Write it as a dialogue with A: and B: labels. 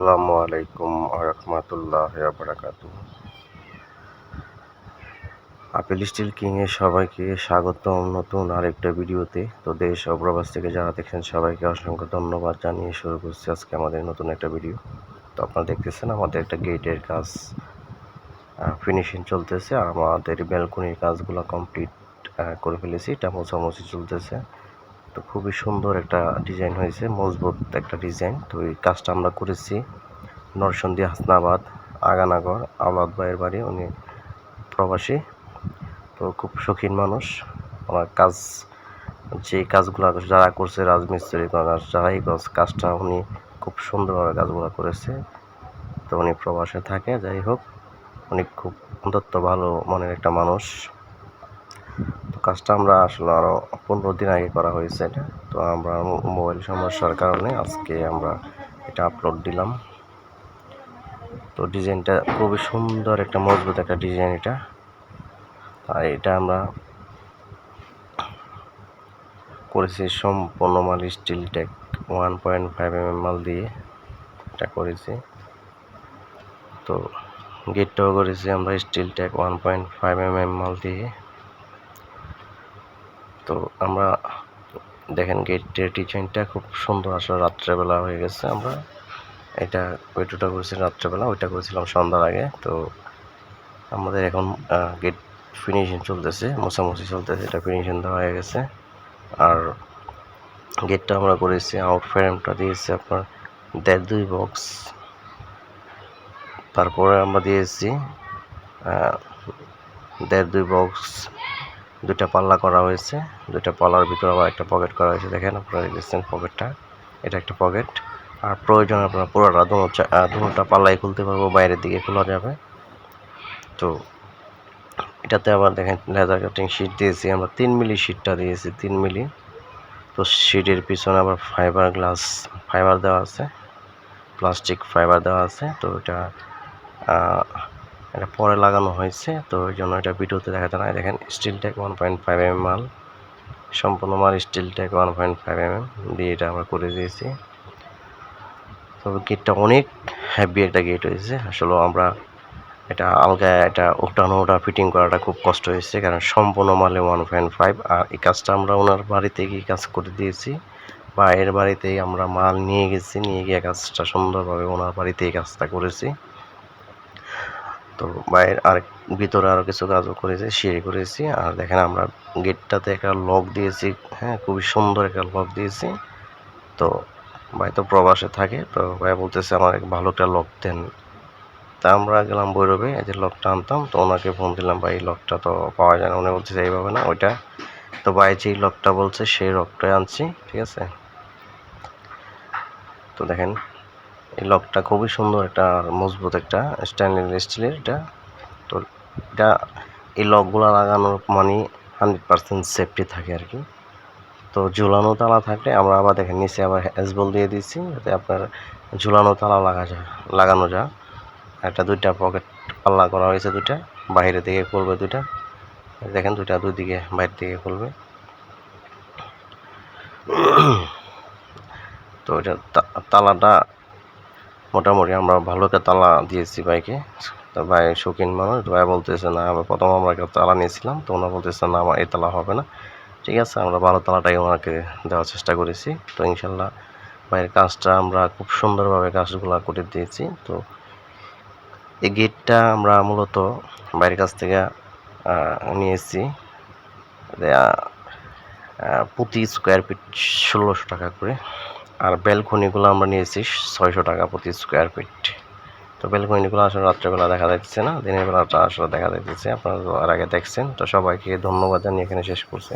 A: আসসালামু আলাইকুম রহমতুল্লাহ বারাকাতু আপেল স্টিল কিংয়ে সবাইকে স্বাগতম নতুন আরেকটা ভিডিওতে। তো দেশ ও প্রবাস থেকে যারা দেখছেন, সবাইকে অসংখ্য ধন্যবাদ জানিয়ে শুরু করছি আজকে আমাদের নতুন একটা ভিডিও। তো আপনারা দেখতেছেন আমাদের একটা গেটের কাজ ফিনিশিং চলতেছে। আমাদের ব্যালকনির কাজগুলো কমপ্লিট করে ফেলেছি। এটা মোছামুছি চলতেছে। তো খুবই সুন্দর একটা ডিজাইন হয়েছে, মজবুত একটা ডিজাইন। তো এই কাজটা আমরা করেছি নরসন্দী হাসনাবাদ, আগানাগর, আওলাদ ভাইয়ের বাড়ি, উনি প্রবাসী। তো খুব শৌখিন মানুষ। ওনার কাজ, যে কাজগুলো যারা করছে, রাজমিস্ত্রি যারাই কাজটা উনি খুব সুন্দরভাবে কাজগুলো করেছে। তো উনি প্রবাসে থাকে, যাই হোক। উনি খুব অন্তত ভালো মনের একটা মানুষ। তো কাজটা আমরা আসলে আরও পনেরো দিন আগে করা হয়েছে। এটা তো আমরা মোবাইল সমস্যার কারণে আজকে আমরা এটা আপলোড দিলাম। তো ডিজাইনটা খুবই সুন্দর, একটা মজবুত একটা ডিজাইন এটা। আর এটা আমরা করেছি সম্পূর্ণ মাল steel tech one point five M মাল দিয়ে এটা করেছি। তো গেটটাও করেছি আমরা steel tech one point five M মাল দিয়ে। তো আমরা দেখেন গেটের ডিজাইনটা খুব সুন্দর। আসলে রাত্রেবেলা হয়ে গেছে আমরা। এটা ওইটুটা করেছি রাত্রেবেলা, ওইটা করেছিলাম সন্ধ্যার আগে। তো আমাদের এখন গেট ফিনিশিং চলতেছে, মোছামুছি চলতেছে, এটা ফিনিশিং দেওয়া হয়ে গেছে। আর গেটটা আমরা করেছি আউট ফ্রেমটা দিয়েছি আপনার দেড় দুই বক্স তারপরে আমরা দিয়েছি দেড় দুই বক্স দুইটা পাল্লা করা হয়েছে। দুইটা পাল্লার ভিতরে আবার একটা পকেট করা হয়েছে। দেখেন আপনারা দেখছেন পকেটটা এটা একটা পকেট আর প্রয়োজন আপনার পুরোটা দুটা পাল্লাই খুলতে পারব, বাইরের দিকে খোলা যাবে। তো এটাতে আবার দেখেন লেদার কাটিং শিট দিয়েছি আমরা। তিন মিলি শিটটা দিয়েছি, তিন মিলি। তো শিটের পিছনে আবার ফাইবার গ্লাস ফাইবার দেওয়া আছে। প্লাস্টিক ফাইবার দেওয়া আছে। তো এটা এটা পরে লাগানো হয়েছে, তো ওই জন্য এটা ভিডিওতে দেখাতে না দেখেন steel tack one point five M মাল, সম্পূর্ণ মাল steel tech one point five M M দিয়ে এটা আমরা করে দিয়েছি। তবে গেটটা অনেক হ্যাভি একটা গেট হয়েছে। আসলে আমরা এটা আলগা এটা উঠানো ওটা ফিটিং করাটা খুব কষ্ট হয়েছে, কারণ সম্পূর্ণ মালে ওয়ান পয়েন্ট ফাইভ আর এই কাজটা আমরা ওনার বাড়িতে গিয়ে কাজ করে দিয়েছি। বা এর বাড়িতেই আমরা মাল নিয়ে গেছি, নিয়ে গিয়ে কাজটা সুন্দরভাবে ওনার বাড়িতেই কাজটা করেছি। তো বাইরের আর ভিতরে আরও কিছু কাজও করেছি, সিঁড়ি করেছি। আর দেখেন আমরা গেটটাতে একটা লক দিয়েছি হ্যাঁ খুবই সুন্দর একটা লক দিয়েছি। তো ভাই তো প্রবাসে থাকে, তো ভাই বলতেছে, আমার ভালো একটা লক দেন। তা আমরা গেলাম বৈরবে এই যে লকটা আনতাম, তো ওনাকে ফোন দিলাম, ভাই লকটা তো পাওয়া যায় না। উনি বলতেছে এইভাবে না, ওইটা। তো ভাই যেই লকটা বলছে, সেই লকটাই আনছি, ঠিক আছে? তো দেখেন এই লকটা খুবই সুন্দর একটা, মজবুত একটা স্টেনলেস স্টিলের এটা। তো এটা, এই লকগুলো লাগানোর মানে হান্ড্রেড পার্সেন্ট সেফটি থাকে আর কি। তো ঝুলানো তালা থাকলে আমরা আবার দেখেন, নিচে আবার হ্যাজবল দিয়ে দিচ্ছি যাতে আপনার ঝুলানো তালা লাগা যায়, লাগানো যায়। একটা দুইটা পকেট পাল্লা করা হয়েছে দুইটা, বাইরে দিকে খুলবে দুইটা। দেখেন দুইটা দুই দিকে, বাইরে দিকে খুলবে। তো এটা তালাটা মোটামুটি আমরা ভালো একটা তালা দিয়েছি বাইকে তো ভাই শৌখিন মানুষ, ভাই বলতেছে না, আমরা প্রথম আমরা একটা তালা নিয়েছিলাম, তো ওনারা বলতেছে না, আমার এই তালা হবে না। ঠিক আছে, আমরা ভালো তালাটাই ওনাকে দেওয়ার চেষ্টা করেছি। তো ইনশাল্লাহ ভাইয়ের কাজটা আমরা খুব সুন্দরভাবে কাজগুলো করে দিয়েছি। তো এই গেটটা আমরা মূলত বাইরের কাছ থেকে নিয়েছি। প্রতি স্কোয়ার ফিট ষোলোশো টাকা করে। আর ব্যালকনিগুলো আমরা নিয়েছি ছয়শো টাকা প্রতি স্কোয়ার ফিট তো ব্যালকনিগুলো আসলে রাত্রেবেলা দেখা যাচ্ছে না, দিনের বেলাটা আসলে দেখা যাচ্ছে আপনারা আর আগে দেখছেন। তো সবাইকে ধন্যবাদ জানিয়ে এখানে শেষ করছে।